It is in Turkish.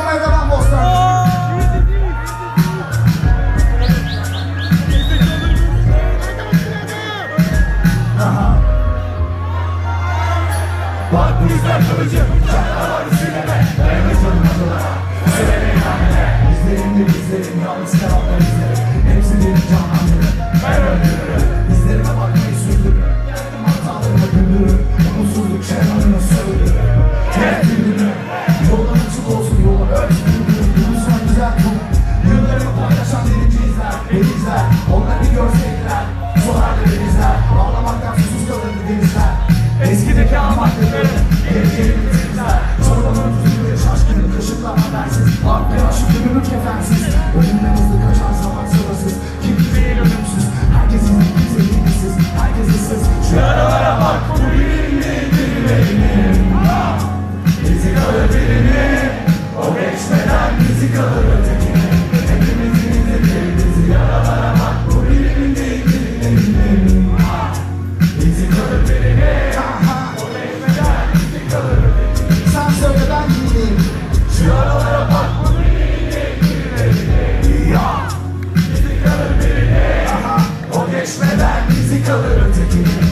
kullanmaya devam dostlar. Bak bu yüzden kılıcım Canavarı sineme. Dayanır canım acılara Söylemeyin annene İzlerim de bizlerim Yalnız karanlar izlerim Hepsinin canı Sen güzel kul Yıllarımı paylaşan denizler Denizler Onlar bir görseydiler Sorardı denizler Ağlamaktan susuz kalırdı denizler Eskideki amaklıkları Geleceğini bitirizler Çorbanın tuzuyla şaşkınlık Işıklar habersiz Arkaya aşık gönülüm kefensiz Önümden uzun geçmeden bizi kalır ötekine Hepimizin izlediği bizi yaralamak bu bilimin değil bilimin Bizi kalır verene O geçmeden bizi kalır ötekine Sen söyle ben dinleyeyim Şu aralara bak bu bilimin değil bilimin Bizi kalır verene O geçmeden bizi kalır ötekine